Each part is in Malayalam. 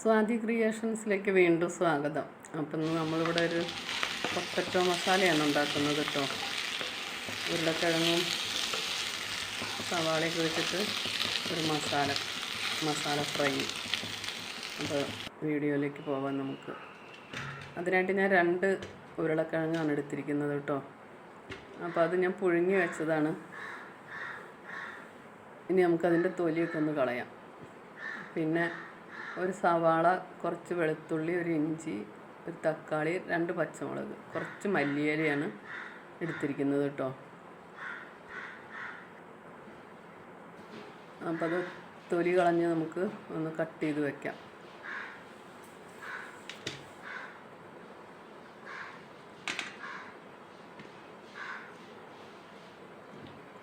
സ്വാതി ക്രിയേഷൻസിലേക്ക് വീണ്ടും സ്വാഗതം. അപ്പം നമ്മളിവിടെ ഒരു പൊക്കറ്റോ മസാലയാണ് ഉണ്ടാക്കുന്നത് കേട്ടോ. ഉരുളക്കിഴങ്ങും സവാളയൊക്കെ വെച്ചിട്ട് ഒരു മസാല മസാല ഫ്രൈ. അപ്പോൾ വീഡിയോയിലേക്ക് പോവാം നമുക്ക്. അതിനായിട്ട് ഞാൻ രണ്ട് ഉരുളക്കിഴങ്ങാണ് എടുത്തിരിക്കുന്നത് കേട്ടോ. അപ്പോൾ അത് ഞാൻ പുഴുങ്ങി വെച്ചതാണ്. ഇനി നമുക്കതിന്റെ തൊലിയൊക്കെ ഒന്ന് കളയാം. പിന്നെ ഒരു സവാള കുറച്ച് വെളുത്തുള്ളി ഒരു ഇഞ്ചി ഒരു തക്കാളി രണ്ട് പച്ചമുളക്. കുറച്ച് മല്ലിയിലയാണ് എടുത്തിരിക്കുന്നത് കേട്ടോ. അപ്പം അത് തൊലി കളഞ്ഞ് നമുക്ക് ഒന്ന് കട്ട് ചെയ്ത് വെക്കാം.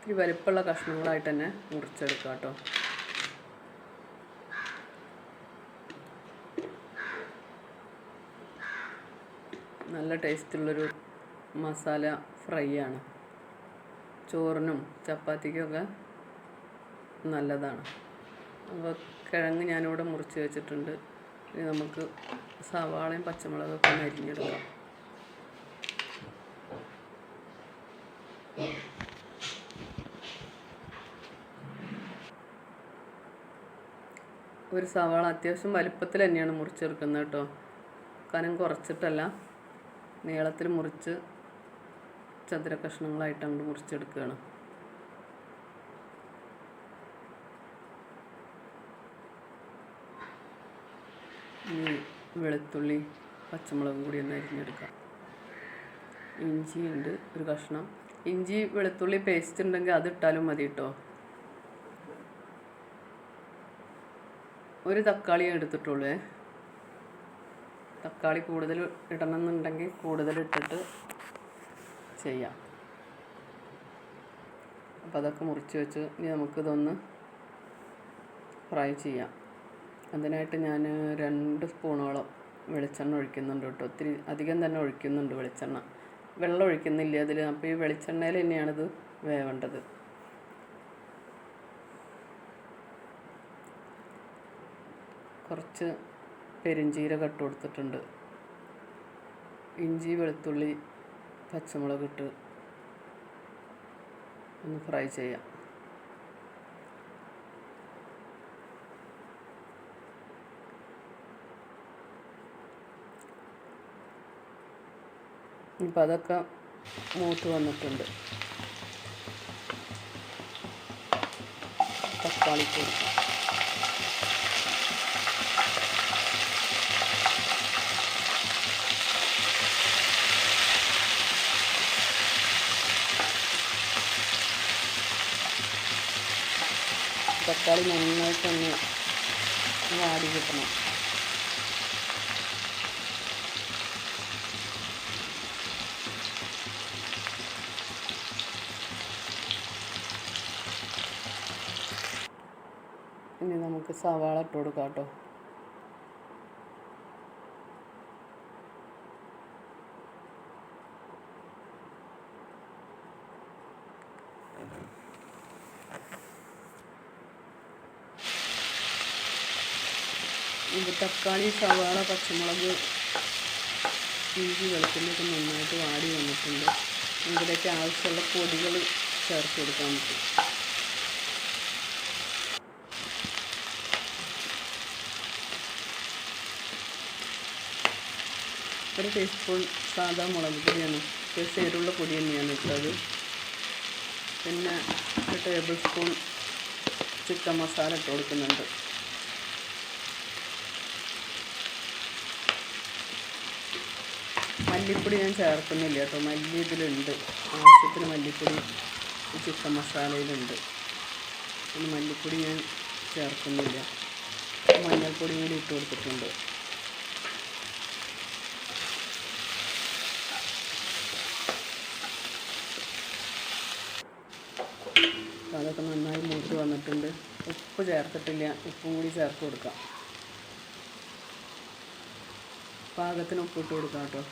ഈ വലിപ്പമുള്ള കഷ്ണങ്ങളായിട്ട് തന്നെ മുറിച്ചെടുക്കാം കേട്ടോ. നല്ല ടേസ്റ്റുള്ളൊരു മസാല ഫ്രൈ ആണ് ചോറിനും ചപ്പാത്തിക്കൊക്കെ നല്ലതാണ്. അപ്പോൾ കിഴങ്ങ് ഞാനിവിടെ മുറിച്ച് വെച്ചിട്ടുണ്ട്. ഇനി നമുക്ക് സവാളയും പച്ചമുളകൊക്കെ ഒന്ന് അരിഞ്ഞെടുക്കാം. ഒരു സവാള അത്യാവശ്യം വലുപ്പത്തിൽ തന്നെയാണ് മുറിച്ചെടുക്കുന്നത് കേട്ടോ. കനം കുറച്ചിട്ടല്ല. നീളത്തിൽ മുറിച്ച് ചതുര കഷ്ണങ്ങളായിട്ട് അങ്ങോട്ട് മുറിച്ചെടുക്കുകയാണ് വെളുത്തുള്ളി പച്ചമുളകും കൂടി ഒന്ന് അരിഞ്ഞെടുക്കാം. ഇഞ്ചി ഉണ്ട് ഒരു കഷ്ണം. ഇഞ്ചി വെളുത്തുള്ളി പേസ്റ്റ് ഉണ്ടെങ്കിൽ അത് ഇട്ടാലും മതി കേട്ടോ ഒരു തക്കാളി എടുത്തിട്ടുള്ളൂ. തക്കാളി കൂടുതൽ ഇടണമെന്നുണ്ടെങ്കിൽ കൂടുതൽ ഇട്ടിട്ട് ചെയ്യാം. അപ്പോൾ അതൊക്കെ മുറിച്ച് വെച്ച് ഇനി നമുക്കിതൊന്ന് ഫ്രൈ ചെയ്യാം. അതിനായിട്ട് ഞാൻ രണ്ട് സ്പൂണോളം വെളിച്ചെണ്ണ ഒഴിക്കുന്നുണ്ട് കേട്ടോ. ഒത്തിരി അധികം തന്നെ ഒഴിക്കുന്നുണ്ട് വെളിച്ചെണ്ണ. വെള്ളം ഒഴിക്കുന്നില്ല അതിൽ അപ്പോൾ ഈ വെളിച്ചെണ്ണയിൽ തന്നെയാണിത് വേവേണ്ടത്. കുറച്ച് പെരിഞ്ചീരകം ഇട്ട് കൊടുത്തിട്ടുണ്ട്. ഇഞ്ചി വെളുത്തുള്ളി പച്ചമുളക് ഇട്ട് ഒന്ന് ഫ്രൈ ചെയ്യാം. ഇപ്പം അതൊക്കെ മൂത്ത് വന്നിട്ടുണ്ട്. തക്കാളി കൊടുക്കാം തക്കാളി നന്നായിട്ട് ഒന്ന് വാടി കിട്ടണം. ഇനി നമുക്ക് സവാള ഇട്ട് കൊടുക്കാം കേട്ടോ. ഇത് തക്കാളി സവാള പച്ചമുളക് ഇഞ്ചി വെളുത്തുള്ളിയൊക്കെ നന്നായിട്ട് വാടി വന്നിട്ടുണ്ട്. ഇതിലേക്ക് ആവശ്യമുള്ള പൊടികൾ ചേർത്ത് കൊടുക്കാൻ പറ്റും. ഒരു ടീസ്പൂൺ സാധാ മുളക് പൊടിയാണ്. ചേരുള്ള പൊടി തന്നെയാണ് ഇട്ടത്. പിന്നെ ഒരു ടേബിൾ സ്പൂൺ ചിക്കൻ മസാല ഇട്ട് കൊടുക്കുന്നുണ്ട്. മല്ലിപ്പൊടി ഞാൻ ചേർക്കുന്നില്ല കേട്ടോ. മല്ലി ഇതിലുണ്ട്. ആവശ്യത്തിന് മല്ലിപ്പൊടി ചിക്കൻ മസാലയിലുണ്ട്. പിന്നെ മല്ലിപ്പൊടി ഞാൻ ചേർക്കുന്നില്ല. മഞ്ഞൾപ്പൊടി കൂടി ഇട്ട് കൊടുത്തിട്ടുണ്ട്. അതൊക്കെ നന്നായി മൂത്ത് വന്നിട്ടുണ്ട്. ഉപ്പ് ചേർത്തിട്ടില്ല. ഉപ്പും കൂടി ചേർത്ത് കൊടുക്കാം. പാകത്തിന് ഉപ്പിട്ട് കൊടുക്കാം കേട്ടോ.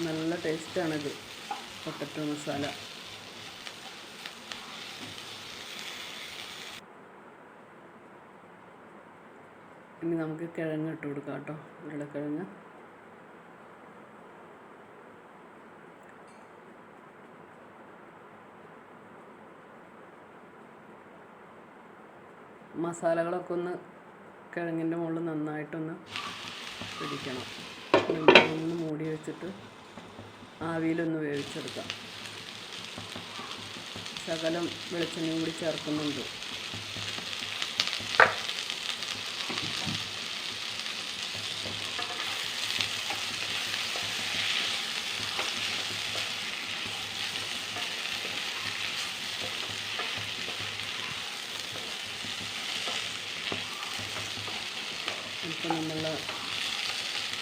നല്ല ടേസ്റ്റാണിത്. പൊട്ടറ്റോ മസാല. ഇനി നമുക്ക് കിഴങ്ങ് ഇട്ട് കൊടുക്കാം കേട്ടോ. ഉരുളക്കിഴങ്ങ് മസാലകളൊക്കെ ഒന്ന് കിഴങ്ങിന്റെ മുകളിൽ നന്നായിട്ടൊന്ന് പിടിക്കണം. ഒന്ന് മൂടി വെച്ചിട്ട് ആവിയിലൊന്ന് വേവിച്ചെടുക്കാം. ശകലം വെളിച്ചെണ്ണയും കൂടി ചേർക്കുന്നുണ്ട്. ഇപ്പം നമ്മൾ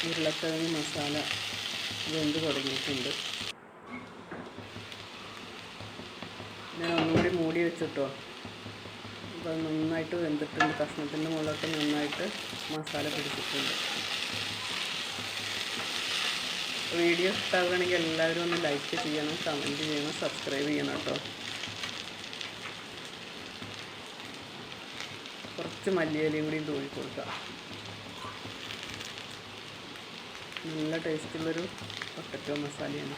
ഉരുളക്കിഴങ്ങ് മസാല വെന്ത് തുടങ്ങിയിട്ടുണ്ട്. ഞാൻ ഒന്നുകൂടി മൂടി വെച്ചിട്ടോ. അപ്പോൾ നന്നായിട്ട് വെന്തിട്ടുണ്ട്. കഷ്ണത്തിന്റെ മുകളിലൊക്കെ നന്നായിട്ട് മസാല പിടിച്ചിട്ടുണ്ട്. വീഡിയോ ഇഷ്ടമാവുകയാണെങ്കിൽ എല്ലാവരും ഒന്ന് ലൈക്ക് ചെയ്യണം കമന്റ് ചെയ്യണം സബ്സ്ക്രൈബ് ചെയ്യണം കേട്ടോ. കുറച്ച് മല്ലിയിലയും കൂടി തൂവി കൊടുക്കാം. നല്ല ടേസ്റ്റുള്ളൊരു പൊട്ടറ്റോ മസാലയാണ്.